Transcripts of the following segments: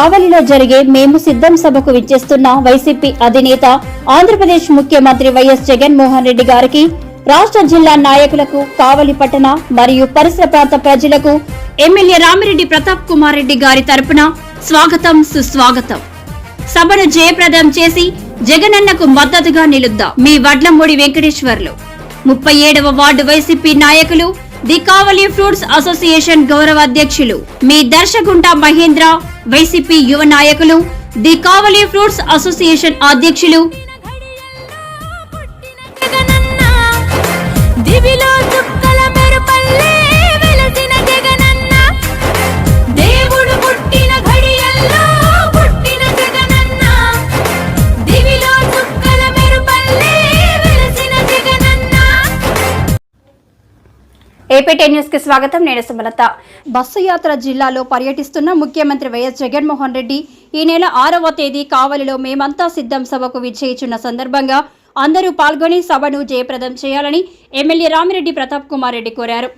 కావలిలో జరిగే మేము సిద్ధం సభకు విచ్చేస్తున్న వైసీపీ అధినేత ఆంధ్రప్రదేశ్ ముఖ్యమంత్రి వైఎస్ జగన్మోహన్ రెడ్డి గారికి రాష్ట్ర జిల్లా నాయకులకు కావలి పట్టణ మరియు పరిసర ప్రాంత ప్రజలకు ఎమ్మెల్యే రామిరెడ్డి ప్రతాప్ కుమార్ రెడ్డి గారి తరపున స్వాగతం సుస్వాగతం. సభను జయప్రదం చేసి జగనన్నకు మద్దతుగా నిలుద్దాం. మీ వడ్లమూడి వెంకటేశ్వర్లు. ముప్పై ఏడవ వార్డు వైసీపీ నాయకులు ది కావలి ఫ్రూట్స్ అసోసియేషన్ గౌరవ అధ్యక్షులు మీ దర్శగుంట మహేంద్ర వైసీపీ యువ నాయకులు ది కావలి ఫ్రూట్స్ అసోసియేషన్ అధ్యక్షులు ఏపీటీ న్యూస్కి స్వాగతం. నేను సుమలత. బస్సు యాత్ర జిల్లాలో పర్యటిస్తున్న ముఖ్యమంత్రి వైఎస్ జగన్మోహన్ రెడ్డి ఈ నెల ఆరవ తేదీ కావలిలో మేమంతా సిద్ధం సభకు విజయించిన సందర్భంగా అందరూ పాల్గొని సభను జయప్రదం చేయాలని ఎమ్మెల్యే రామిరెడ్డి ప్రతాప్ కుమార్ రెడ్డి కోరారు.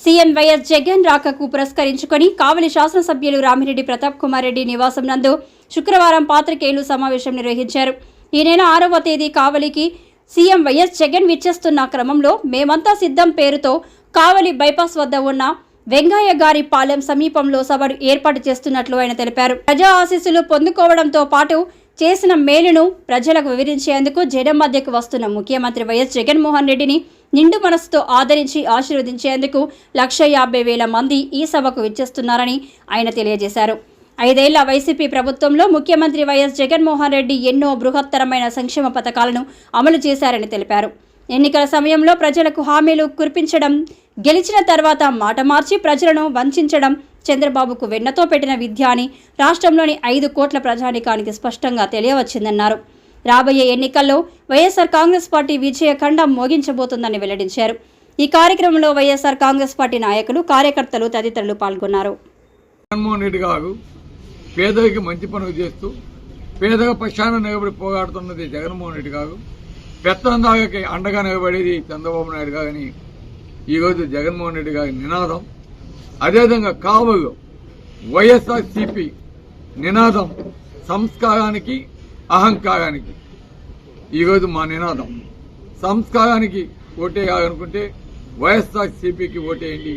సీఎం వైఎస్ జగన్ రాకకు పురస్కరించుకొని కావలి శాసనసభ్యులు రామిరెడ్డి ప్రతాప్ కుమార్ రెడ్డి నివాసం నందు శుక్రవారం పాత్రికేయులు సమావేశం నిర్వహించారు. ఈ నెల ఆరవ తేదీ కావలికి సీఎం వైఎస్ జగన్ విచ్చేస్తున్న క్రమంలో మేమంతా సిద్ధం పేరుతో కావలి బైపాస్ వద్ద ఉన్న వెంగయ్య గారి పాలెం సమీపంలో సభను ఏర్పాటు చేస్తున్నట్లు ఆయన తెలిపారు. ప్రజా ఆశీస్సులు పొందుకోవడంతో పాటు చేసిన మేలును ప్రజలకు వివరించేందుకు జనం మధ్యకు వస్తున్న ముఖ్యమంత్రి వైఎస్ జగన్మోహన్ రెడ్డిని నిండు మనసుతో ఆదరించి ఆశీర్వదించేందుకు లక్ష యాభై వేల మంది ఈ సభకు విచ్చేస్తున్నారని ఆయన తెలియజేశారు. ఐదేళ్ళ వైసీపీ ప్రభుత్వంలో ముఖ్యమంత్రి వైఎస్ జగన్మోహన్ రెడ్డి ఎన్నో బృహత్తరమైన సంక్షేమ పథకాలను అమలు చేశారని తెలిపారు. ఎన్నికల సమయంలో ప్రజలకు హామీలు కురిపించడం గెలిచిన తర్వాత మాట మార్చి ప్రజలను వంచడం చంద్రబాబుకు వెన్నతో పెట్టిన విద్య అని రాష్ట్రంలోని ఐదు కోట్ల ప్రజానికానికి స్పష్టంగా తెలియవచ్చిందన్నారు. రాబోయే ఎన్నికల్లో వైఎస్ఆర్ కాంగ్రెస్ పార్టీ విజయ ఖండం వెల్లడించారు. ఈ కార్యక్రమంలో వైఎస్ఆర్ కాంగ్రెస్ పార్టీ నాయకులు కార్యకర్తలు తదితరులు పాల్గొన్నారు. జగన్మోహన్ రెడ్డి గారు మంచి పనులు చేస్తూ పేదల పక్షాన నిలబడి పోరాడుతున్నది జగన్మోహన్ రెడ్డి గారు. పెత్తందాగకి అండగా నిలబడేది చంద్రబాబు నాయుడు గారని ఈరోజు జగన్మోహన్ రెడ్డి గారి నినాదం. అదేవిధంగా కావలు వైఎస్ఆర్ సిపి నినాదం సంస్కారానికి అహంకారానికి. ఈరోజు మా నినాదం. సంస్కారానికి ఓటేయాలనుకుంటే వైఎస్ఆర్ సిపికి ఓటేయండి.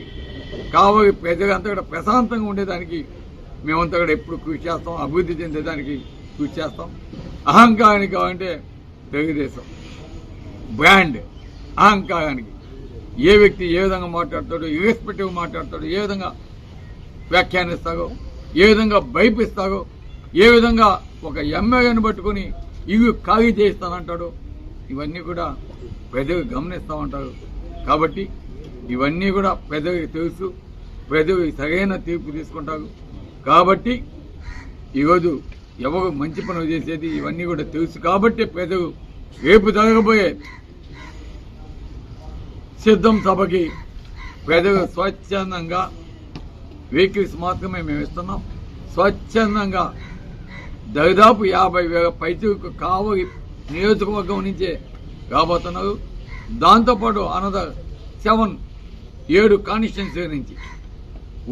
కావలి ప్రజలంతా కూడా ప్రశాంతంగా ఉండేదానికి మేమంతా కూడా ఎప్పుడు కృషి చేస్తాం అభివృద్ధి చెందేదానికి కృషి చేస్తాం. అహంకారానికి కావాలంటే తెలుగుదేశం. బ్రాండ్ అహంకారానికి. ఏ వ్యక్తి ఏ విధంగా మాట్లాడతాడు ఇర్రెస్పెక్టివ్ మాట్లాడతాడు ఏ విధంగా వ్యాఖ్యానిస్తారో ఏ విధంగా భయపిస్తారో ఏ విధంగా ఒక ఎమ్మెల్యేని పట్టుకొని ఇవి ఖాళీ చేయిస్తానంటాడు ఇవన్నీ కూడా ప్రజలు గమనిస్తూ ఉంటారు. కాబట్టి ఇవన్నీ కూడా ప్రజలకు తెలుసు ప్రజలు సరైన తీర్పు తీసుకుంటారు. కాబట్టి ఈరోజు ఎవరు మంచి పనులు చేసేది ఇవన్నీ కూడా తెలుసు. కాబట్టి ప్రజలు రేపు జరగబోయే సిద్ధం సభకి ప్రజలు స్వచ్ఛందంగా వెహికల్స్ మాత్రమే మేము ఇస్తున్నాం. స్వచ్ఛందంగా దాదాపు యాభై వేల పైచలకు కావలి నియోజకవర్గం నుంచే రాబోతున్నారు. దాంతోపాటు అనదర్ సెవెన్ ఏడు కాన్స్టిట్యున్సీ నుంచి.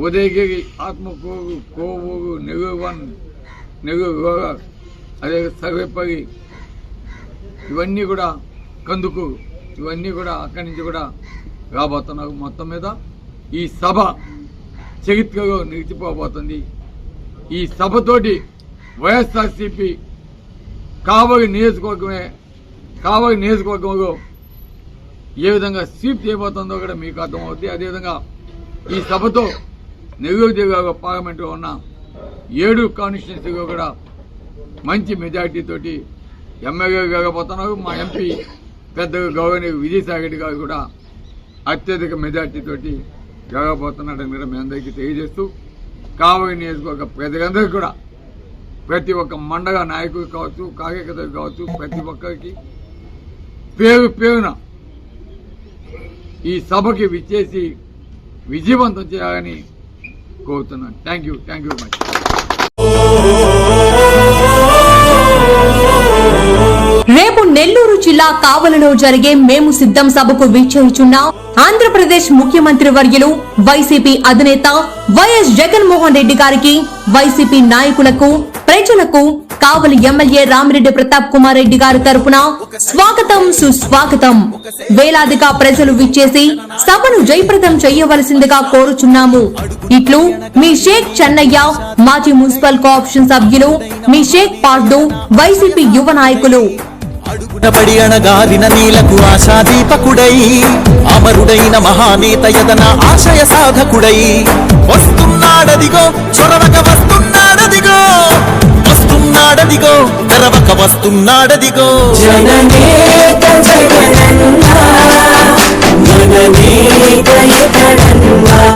ఉదయగిరి ఆత్మకూరు కోవూరు నెల్లూరు వన్ నెల్లూరు రూరల్ అదే సర్వేపల్లి ఇవన్నీ కూడా కందుకు ఇవన్నీ కూడా అక్కడి నుంచి కూడా రాబోతున్నారు మొత్తం మీద ఈ సభ చరిత్రలో నిలిచిపోబోతుంది. ఈ సభతోటి వైఎస్ఆర్సిపి కావలి నియోజకవర్గమే కావలి నియోజకవర్గంలో ఏ విధంగా స్వీప్ చేయబోతుందో కూడా మీకు అర్థమవుతుంది అదేవిధంగా ఈ సభతో నెల్లూరు జిల్లాలో పార్లమెంట్లో ఉన్న ఏడు కాన్స్టిట్యున్సీలో కూడా మంచి మెజార్టీతోటి ఎమ్మెల్యే కాకపోతున్నారు మా ఎంపీ పెద్ద గౌరవనీయ విజయసాగర్ గారు కూడా అత్యధిక మెజార్టీతోటి జరగబోతున్నాడని కూడా మీ అందరికీ తెలియజేస్తూ కావలి నియోజకవర్గ ప్రజలందరికీ కూడా ప్రతి ఒక్క మండల నాయకుడు కావచ్చు కార్యకర్తలు కావచ్చు ప్రతి ఒక్కరికి పేరు పేరున ఈ సభకి విచ్చేసి విజయవంతం చేయాలని కోరుతున్నాను. Thank you thank you much జిల్లా కావలలో జరిగే మేము సిద్ధం సభకు విచ్చేయుచున్న. ఆంధ్రప్రదేశ్ ముఖ్యమంత్రి వర్యులు వైసీపీ అధినేత వైఎస్ జగన్మోహన్ రెడ్డి గారికి వైసీపీ నాయకులకు ప్రజలకు కావలి ఎమ్మెల్యే రామిరెడ్డి ప్రతాప్ కుమార్ రెడ్డి గారి తరపున స్వాగతం సుస్వాగతం. వేలాదిగా ప్రజలు విచ్చేసి సభను జయప్రదం చేయవలసిందిగా కోరుచున్నాము. ఇట్లు మీ షేక్ చెన్నయ్య మాజీ మున్సిపల్ కోఆప్షన్ సభ్యులు మీ షేక్ పార్డు వైసీపీ యువ నాయకులు. అడుగునబడి అణగారిన నీలకు ఆశాదీపకుడై అమరుడైన మహానేత యదన ఆశయ సాధకుడై. వస్తున్నాడదిగో చొరవక వస్తున్నాడదిగో వస్తున్నాడదిగో తెరవక వస్తున్నాడదిగో. జననేత జగనన్న